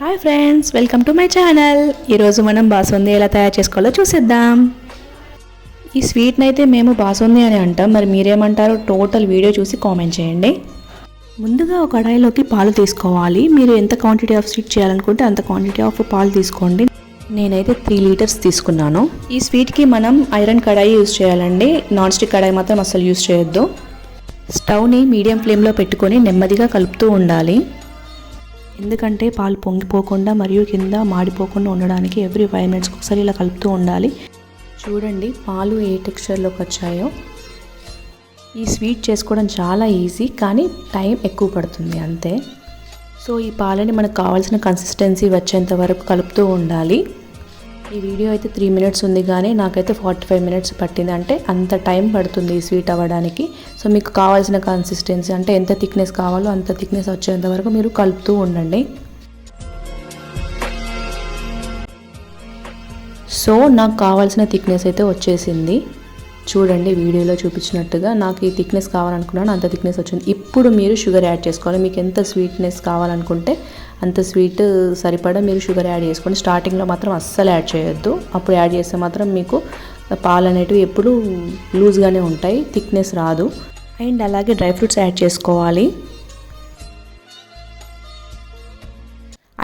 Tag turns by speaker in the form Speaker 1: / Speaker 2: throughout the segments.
Speaker 1: Hi friends welcome to my channel ఈరోజు మనం బాసుంది ఎలా తయారు చేసుకోవాలో చూసేద్దాం. ఈ స్వీట్ని అయితే మేము బాసుంది అని అంటాం. మరి మీరేమంటారో టోటల్ వీడియో చూసి కామెంట్ చేయండి. ముందుగా ఒక కడాయిలోకి పాలు తీసుకోవాలి. మీరు ఎంత క్వాంటిటీ ఆఫ్ స్వీట్ చేయాలనుకుంటే అంత క్వాంటిటీ ఆఫ్ పాలు తీసుకోండి. నేనైతే త్రీ లీటర్స్ తీసుకున్నాను. ఈ స్వీట్కి మనం ఐరన్ కడాయి యూజ్ చేయాలండి. నాన్ స్టిక్ కడాయి మాత్రం అసలు యూజ్ చేయొద్దు. స్టవ్ని మీడియం ఫ్లేమ్లో పెట్టుకొని నెమ్మదిగా కలుపుతూ ఉండాలి. ఎందుకంటే పాలు పొంగిపోకుండా మరియు కింద మాడిపోకుండా ఉండడానికి ఎవ్రీ ఫైవ్ మినిట్స్కి ఒకసారి ఇలా కలుపుతూ ఉండాలి. చూడండి పాలు ఏ టెక్స్చర్లోకి వచ్చాయో. ఈ స్వీట్ చేసుకోవడం చాలా ఈజీ కానీ టైం ఎక్కువ పడుతుంది అంతే. సో ఈ పాలని మనకు కావాల్సిన కన్సిస్టెన్సీ వచ్చేంత వరకు కలుపుతూ ఉండాలి. ఈ వీడియో అయితే త్రీ మినిట్స్ ఉంది కానీ నాకైతే ఫార్టీ ఫైవ్ మినిట్స్ పట్టింది. అంటే అంత టైం పడుతుంది ఈ స్వీట్ అవ్వడానికి. సో మీకు కావాల్సిన కన్సిస్టెన్సీ అంటే ఎంత థిక్నెస్ కావాలో అంత థిక్నెస్ వచ్చేంత వరకు మీరు కలుపుతూ ఉండండి. సో నాకు కావాల్సిన థిక్నెస్ అయితే వచ్చేసింది. చూడండి వీడియోలో చూపించినట్టుగా నాకు ఈ థిక్నెస్ కావాలనుకున్నాను అంత థిక్నెస్ వచ్చింది. ఇప్పుడు మీరు షుగర్ యాడ్ చేసుకోవాలి. మీకు ఎంత స్వీట్నెస్ కావాలనుకుంటే అంత స్వీట్ సరిపడా మీరు షుగర్ యాడ్ చేసుకోండి. స్టార్టింగ్లో మాత్రం అస్సలు యాడ్ చేయొద్దు. అప్పుడు యాడ్ చేస్తే మాత్రం మీకు పాలు అనేటివి ఎప్పుడు లూజ్గానే ఉంటాయి. థిక్నెస్ రాదు. అండ్ అలాగే డ్రై ఫ్రూట్స్ యాడ్ చేసుకోవాలి.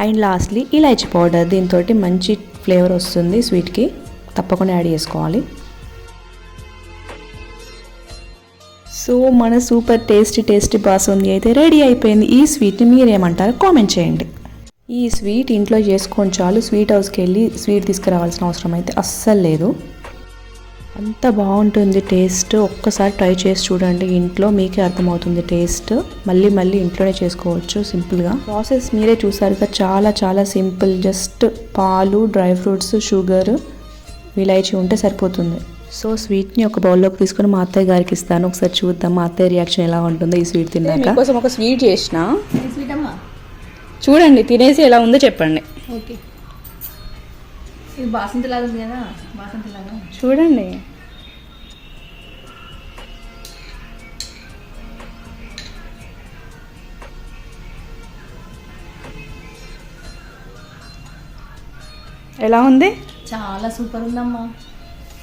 Speaker 1: అండ్ లాస్ట్లీ ఇలాచి పౌడర్ దీంతో మంచి ఫ్లేవర్ వస్తుంది స్వీట్కి తప్పకుండా యాడ్ చేసుకోవాలి. సో మన సూపర్ టేస్టీ టేస్టీ బాసుంది అయితే రెడీ అయిపోయింది. ఈ స్వీట్ని మీరేమంటారు? కామెంట్ చేయండి. ఈ స్వీట్ ఇంట్లో చేసుకొని చాలు. స్వీట్ హౌస్కి వెళ్ళి స్వీట్ తీసుకురావాల్సిన అవసరం అయితే అస్సలు లేదు. అంత బాగుంటుంది టేస్ట్. ఒక్కసారి ట్రై చేసి చూడండి. ఇంట్లో మీకే అర్థమవుతుంది టేస్ట్. మళ్ళీ మళ్ళీ ఇంట్లోనే చేసుకోవచ్చు సింపుల్గా. ప్రాసెస్ మీరే చూసారుగా చాలా చాలా సింపుల్. జస్ట్ పాలు డ్రై ఫ్రూట్స్ షుగర్ విలాయచీ ఉంటే సరిపోతుంది. సో స్వీట్ని ఒక బౌల్లోకి తీసుకొని మా అత్తయ్య గారికి ఇస్తాను. ఒకసారి చూద్దాం మా అత్తయ్య రియాక్షన్ ఎలా ఉంటుందో ఈ స్వీట్ తిన్నాక.
Speaker 2: మీకోసం ఒక స్వీట్ చేసిన.
Speaker 3: స్వీట్ అమ్మా?
Speaker 2: చూడండి తినేసి ఎలా ఉందో చెప్పండి.
Speaker 3: ఓకే. ఇది బాసంతి లాగా ఉంది కదా బాసంతి లాగా
Speaker 2: చూడండి. ఎలా ఉంది?
Speaker 3: చాలా సూపర్ ఉందమ్మా.